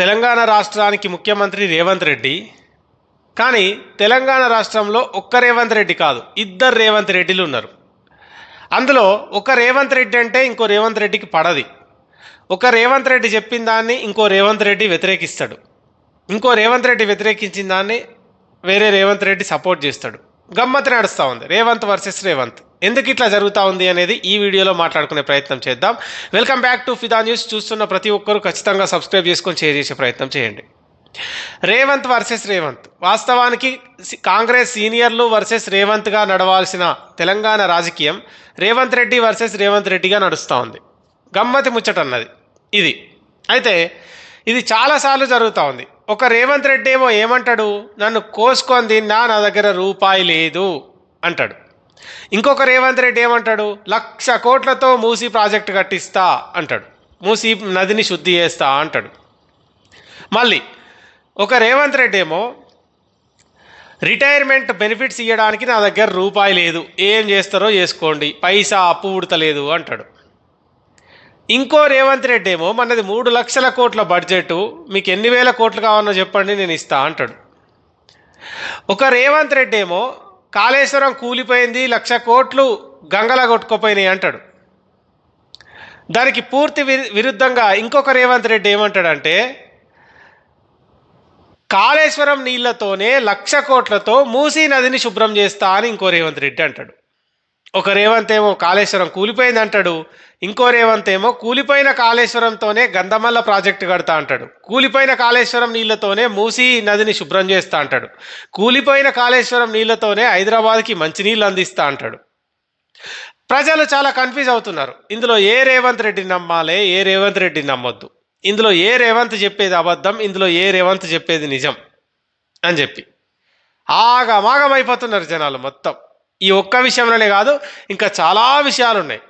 తెలంగాణ రాష్ట్రానికి ముఖ్యమంత్రి రేవంత్ రెడ్డి. కానీ తెలంగాణ రాష్ట్రంలో ఒక్క రేవంత్ రెడ్డి కాదు ఇద్దరు రేవంత్ రెడ్డిలు ఉన్నారు. అందులో ఒక రేవంత్ రెడ్డి అంటే ఇంకో రేవంత్ రెడ్డికి పడది. ఒక రేవంత్ రెడ్డి చెప్పిన దాన్ని ఇంకో రేవంత్ రెడ్డి వ్యతిరేకిస్తాడు. ఇంకో రేవంత్ రెడ్డి వ్యతిరేకించిన దాన్ని వేరే రేవంత్ రెడ్డి సపోర్ట్ చేస్తాడు. గమ్మత్తు నడుస్తూ ఉంది రేవంత్ వర్సెస్ రేవంత్. ఎందుకు ఇట్లా జరుగుతూ ఉంది అనేది ఈ వీడియోలో మాట్లాడుకునే ప్రయత్నం చేద్దాం. Welcome back to Fida news చూస్తున్న ప్రతి ఒక్కరూ ఖచ్చితంగా సబ్స్క్రైబ్ చేసుకొని షేర్ చేసే ప్రయత్నం చేయండి. రేవంత్ వర్సెస్ రేవంత్ వాస్తవానికి కాంగ్రెస్ సీనియర్లు వర్సెస్ రేవంత్గా నడవాల్సిన తెలంగాణ రాజకీయం రేవంత్ రెడ్డి వర్సెస్ రేవంత్ రెడ్డిగా నడుస్తూ ఉంది. గమ్మతి ముచ్చట అన్నది. ఇది. అయితే ఇది చాలాసార్లు జరుగుతూ ఉంది. ఒక రేవంత్ రెడ్డి ఏమో ఏమంటాడు? నన్ను కోసుకొని నా నా దగ్గర రూపాయి లేదు అంటాడు. ఇంకొక రేవంత్ రెడ్డి ఏమంటాడు? లక్ష కోట్లతో మూసీ ప్రాజెక్ట్ కట్టిస్తా అంటాడు. మూసీ నదిని శుద్ధి చేస్తా అంటాడు. మళ్ళీ ఒక రేవంత్ రెడ్డి ఏమో రిటైర్మెంట్ బెనిఫిట్స్ ఇవ్వడానికి నా దగ్గర రూపాయి లేదు. ఏం చేస్తారో చేసుకోండి. పైసా అప్పు ఉడతలేదు అంటాడు. ఇంకో రేవంత్ రెడ్డి ఏమో మనది మూడు లక్షల కోట్ల బడ్జెట్ మీకు ఎన్ని వేల కోట్లు కావాలో చెప్పండి నేను ఇస్తా అంటాడు. ఒక రేవంత్ రెడ్డి ఏమో కాళేశ్వరం కూలిపోయింది లక్ష కోట్లు గంగల కొట్టుకుపోయినాయి అంటాడు. దానికి పూర్తి విరుద్ధంగా ఇంకొక రేవంత్ రెడ్డి ఏమంటాడంటే కాళేశ్వరం నీళ్ళతోనే లక్ష కోట్లతో మూసీ నదిని శుభ్రం చేస్తా అని ఇంకో రేవంత్ రెడ్డి అంటాడు. ఒక రేవంత్ ఏమో కాళేశ్వరం కూలిపోయింది అంటాడు ఇంకో రేవంత్ ఏమో కూలిపోయిన కాళేశ్వరంతోనే గంధమల్ల ప్రాజెక్టు కడతా అంటాడు కూలిపోయిన కాళేశ్వరం నీళ్ళతోనే మూసీ నదిని శుభ్రం చేస్తా అంటాడు కూలిపోయిన కాళేశ్వరం నీళ్ళతోనే హైదరాబాద్కి మంచినీళ్ళు అందిస్తా అంటాడు. ప్రజలు చాలా కన్ఫ్యూజ్ అవుతున్నారు ఇందులో ఏ రేవంత్ రెడ్డిని నమ్మాలి ఏ రేవంత్ రెడ్డిని నమ్మొద్దు ఇందులో ఏ రేవంత్ చెప్పేది అబద్ధం ఇందులో ఏ రేవంత్ చెప్పేది నిజం అని చెప్పి. ఆగమాగమైపోతున్నారు జనాలు మొత్తం. ఈ ఒక్క విషయంలోనే కాదు ఇంకా చాలా విషయాలు ఉన్నాయి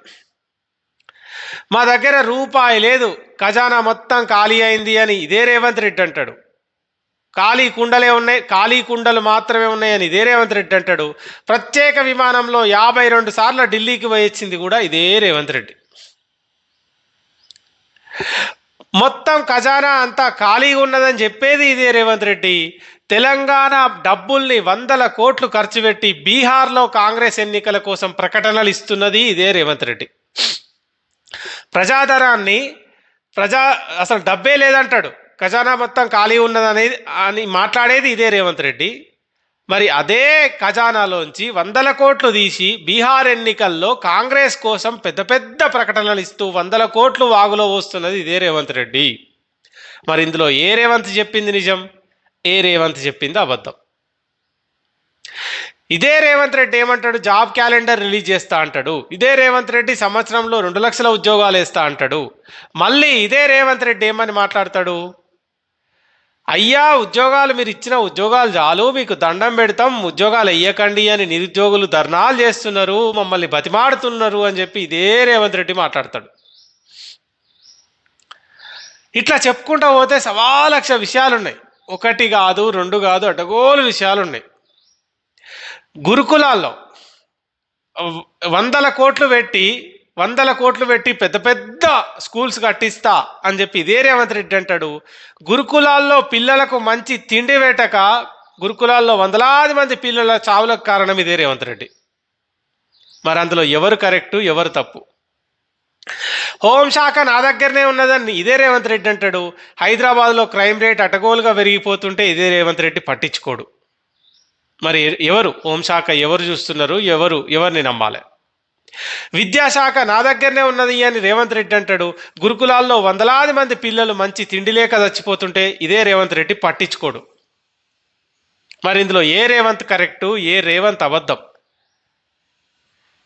మా దగ్గర రూపాయి లేదు ఖజానా మొత్తం ఖాళీ అయింది అని ఇదే రేవంత్ రెడ్డి అంటాడు. ఖాళీ కుండలే ఉన్నాయి ఖాళీ కుండలు మాత్రమే ఉన్నాయని ఇదే రేవంత్ రెడ్డి అంటాడు. ప్రత్యేక విమానంలో యాభై రెండు సార్లు ఢిల్లీకి పోయి వచ్చింది కూడా ఇదే రేవంత్ రెడ్డి. మొత్తం ఖజానా అంతా ఖాళీగా ఉన్నదని చెప్పేది ఇదే రేవంత్ రెడ్డి. తెలంగాణ డబ్బుల్ని వందల కోట్లు ఖర్చు పెట్టి బీహార్లో కాంగ్రెస్ ఎన్నికల కోసం ప్రకటనలు ఇస్తున్నది ఇదే రేవంత్ రెడ్డి. ప్రజాధనాన్ని ప్రజా అసలు డబ్బే లేదంటాడు. ఖజానా మొత్తం ఖాళీ ఉన్నదనేది అని మాట్లాడేది ఇదే రేవంత్ రెడ్డి. మరి అదే ఖజానాలోంచి వందల కోట్లు తీసి బీహార్ ఎన్నికల్లో కాంగ్రెస్ కోసం పెద్ద పెద్ద ప్రకటనలు ఇస్తూ వందల కోట్లు వాగులో వస్తున్నది ఇదే రేవంత్ రెడ్డి. మరి ఇందులో ఏ రేవంత్ చెప్పింది నిజం? ఏ రేవంత్ చెప్పింది అబద్ధం? ఇదే రేవంత్ రెడ్డి ఏమంటాడు? జాబ్ క్యాలెండర్ రిలీజ్ చేస్తా అంటాడు. ఇదే రేవంత్ రెడ్డి సంవత్సరంలో రెండు లక్షల ఉద్యోగాలు వేస్తా అంటాడు. మళ్ళీ ఇదే రేవంత్ రెడ్డి ఏమని మాట్లాడతాడు? అయ్యా ఉద్యోగాలు మీరు ఇచ్చిన ఉద్యోగాలు చాలు మీకు దండం పెడతాం ఉద్యోగాలు వెయ్యకండి అని నిరుద్యోగులు ధర్నాలు చేస్తున్నారు మమ్మల్ని బతిమాడుతున్నారు అని చెప్పి ఇదే రేవంత్ రెడ్డి మాట్లాడతాడు. ఇట్లా చెప్పుకుంటా పోతే సవా లక్ష విషయాలు ఉన్నాయి ఒకటి కాదు రెండు కాదు అటగోలు విషయాలు ఉన్నాయి గురుకులాల్లో వందల కోట్లు పెట్టి వందల కోట్లు పెట్టి పెద్ద పెద్ద స్కూల్స్ కట్టిస్తా అని చెప్పి ఇదే రేవంత్ రెడ్డి అంటాడు. గురుకులాల్లో పిల్లలకు మంచి తిండి వేటక గురుకులాల్లో వందలాది మంది పిల్లల చావులకు కారణం ఇదే రేవంత్ రెడ్డి. మరి అందులో ఎవరు కరెక్టు ఎవరు తప్పు? హోంశాఖ నా దగ్గరనే ఉన్నదని ఇదే రేవంత్ రెడ్డి అంటాడు. హైదరాబాద్లో క్రైమ్ రేట్ అటగోలుగా పెరిగిపోతుంటే ఇదే రేవంత్ రెడ్డి పట్టించుకోడు. మరి ఎవరు? హోంశాఖ ఎవరు చూస్తున్నారు? ఎవరు? ఎవరిని నమ్మాలి? విద్యాశాఖ నా దగ్గరనే ఉన్నది అని రేవంత్ రెడ్డి అంటాడు. గురుకులాల్లో వందలాది మంది పిల్లలు మంచి తిండి లేక చచ్చిపోతుంటే ఇదే రేవంత్ రెడ్డి పట్టించుకోడు. మరి ఇందులో ఏ రేవంత్ కరెక్టు ఏ రేవంత్ అబద్ధం?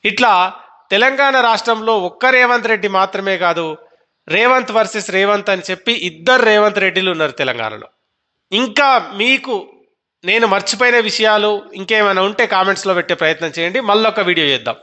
ఇట్లా తెలంగాణ రాష్ట్రంలో ఒక్క రేవంత్ రెడ్డి మాత్రమే కాదు రేవంత్ వర్సెస్ రేవంత్ అని చెప్పి ఇద్దరు రేవంత్ రెడ్డిలు ఉన్నారు తెలంగాణలో. ఇంకా మీకు నేను మర్చిపోయిన విషయాలు ఇంకేమైనా ఉంటే కామెంట్స్లో పెట్టే ప్రయత్నం చేయండి. మళ్ళీ ఒక వీడియో చేద్దాం.